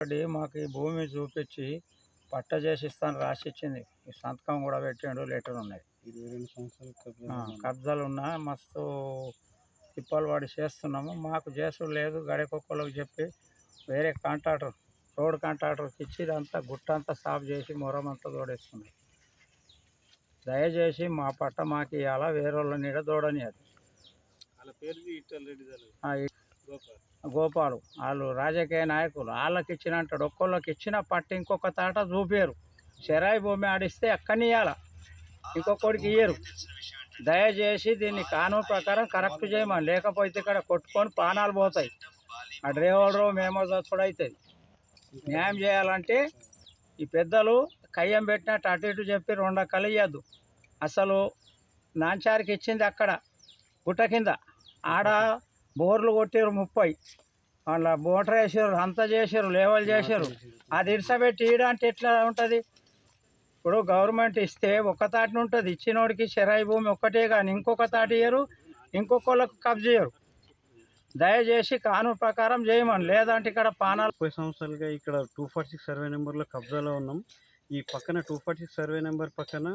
రెడ్డి మాకు ఈ భూమి చూపించి పట్ట చేసి ఇస్తాను రాసి ఇచ్చింది. ఈ సంతకం కూడా పెట్టిండు లెటర్ ఉన్నాయి. కబ్జాలు ఉన్నా మస్తు తిప్పలు వాడి చేస్తున్నాము. మాకు చేసుడు లేదు గడికొక్కలకు చెప్పి వేరే కాంట్రాక్టర్ రోడ్ కాంట్రాక్టర్కి ఇచ్చి ఇదంతా గుట్ట అంతా సాఫ్ చేసి మొరం అంతా తోడేస్తున్నాం దయచేసి మా పట్ట మాకు ఇవాళ వేరే వాళ్ళ నీడ తోడని అది గోపాలు. వాళ్ళు రాజకీయ నాయకులు. వాళ్ళకి ఇచ్చినట్టు ఒక్కొక్కళ్ళకి ఇచ్చిన పట్టు ఇంకొక తాట చూపారు. చెరాయి భూమి ఆడిస్తే ఎక్కనియాల ఇంకొకటికి ఇయ్యరు. దయచేసి దీన్ని కానూను ప్రకారం కరెక్ట్ చేయమని. లేకపోతే ఇక్కడ కొట్టుకొని ప్రాణాలు పోతాయి. ఆ డ్రైవరు మేమో చచ్చుడు అవుతుంది న్యాయం చేయాలంటే ఈ పెద్దలు కయ్యం పెట్టినట్టు అటు ఇటు చెప్పి రెండు కలియద్దు అసలు నాంచారికి ఇచ్చింది అక్కడ. గుట్ట కింద. ఆడ బోర్లు కొట్టారు ముప్పై. వాళ్ళ బోటర్ వేసారు అంతా చేసారు లేవల్ చేశారు అది ఇడిసబెట్టి ఈడ ఎట్లా ఉంటుంది? ఇప్పుడు గవర్నమెంట్ ఇస్తే ఒక్క తాటిని ఉంటుంది. ఇచ్చినోడికి చెరాయి భూమి ఒక్కటే కానీ ఇంకొక తాటి ఇయ్యరు ఇంకొకళ్ళకు కబ్జేయరు దయచేసి కానూను ప్రకారం చేయమని. లేదంటే ఇక్కడ పానాలు ముప్పై సంవత్సరాలుగా ఇక్కడ టూ ఫార్టీ సిక్స్ సర్వే నెంబర్లో కబ్జాలో ఉన్నాం. ఈ పక్కన two forty six survey number పక్కన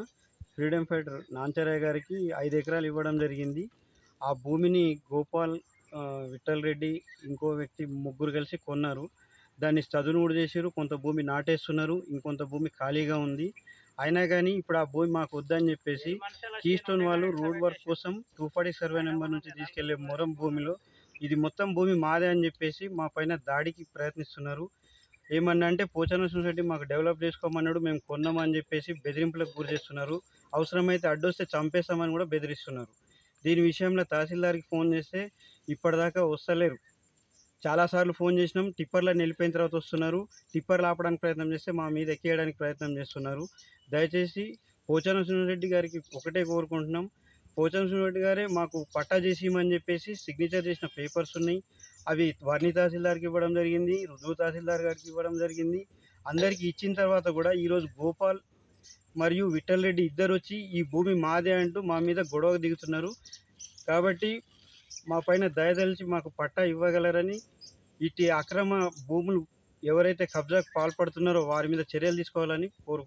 ఫ్రీడమ్ ఫైటర్ నాంచరయ్య గారికి ఐదు ఎకరాలు ఇవ్వడం జరిగింది. ఆ భూమిని గోపాల్ విఠల్ రెడ్డి ఇంకో వ్యక్తి ముగ్గురు కలిసి కొన్నారు. దాన్ని చదును కూడా చేశారు. కొంత భూమి నాటేస్తున్నారు. ఇంకొంత భూమి ఖాళీగా ఉంది. అయినా కానీ ఇప్పుడు ఆ భూమి మాకు వద్దని చెప్పేసి కీస్టోన్ వాళ్ళు రోడ్ వర్క్ కోసం టూ ఫార్టీ సర్వే నెంబర్ నుంచి తీసుకెళ్ళే మొరం భూమిలో ఇది మొత్తం భూమి మాదే అని చెప్పేసి మా పైన దాడికి ప్రయత్నిస్తున్నారు. ఏమన్నా అంటే పోచారం సొసైటీ మాకు డెవలప్ చేసుకోమన్నాడు. మేము కొన్నామని చెప్పేసి బెదిరింపులకు గురి చేస్తున్నారు. అవసరమైతే అడ్డొస్తే చంపేస్తామని కూడా బెదిరిస్తున్నారు. దీని విషయంలో తహసీల్దార్కి ఫోన్ చేస్తే ఇప్పటిదాకా వస్తలేరు. చాలాసార్లు ఫోన్ చేసినాం టిప్పర్లో నిలిపోయిన తర్వాత వస్తున్నారు. టిప్పర్లు ఆపడానికి ప్రయత్నం చేస్తే మా మీద ఎక్కేయడానికి ప్రయత్నం చేస్తున్నారు. దయచేసి పోచారం రెడ్డి గారికి ఒకటే కోరుకుంటున్నాం. పోచారం సునరెడ్డి గారే మాకు పట్టా చేసిమని చెప్పేసి సిగ్నేచర్ చేసిన పేపర్స్ ఉన్నాయి. అవి వర్ణి తహసీల్దార్కి ఇవ్వడం జరిగింది రుజువు తహసీల్దార్ గారికి ఇవ్వడం జరిగింది. అందరికీ ఇచ్చిన తర్వాత కూడా ఈరోజు గోపాల్ మరియు విఠల్ రెడ్డి ఇద్దరు వచ్చి ఈ భూమి మాదే అంటూ మా మీద గొడవ దిగుతున్నారు. కాబట్టి మా పైన దయదలిచి మాకు పట్టా ఇవ్వగలరని ఇటు అక్రమ భూములు ఎవరైతే కబ్జాకు పాల్పడుతున్నారో వారి మీద చర్యలు తీసుకోవాలని కోరుకుంటున్నాను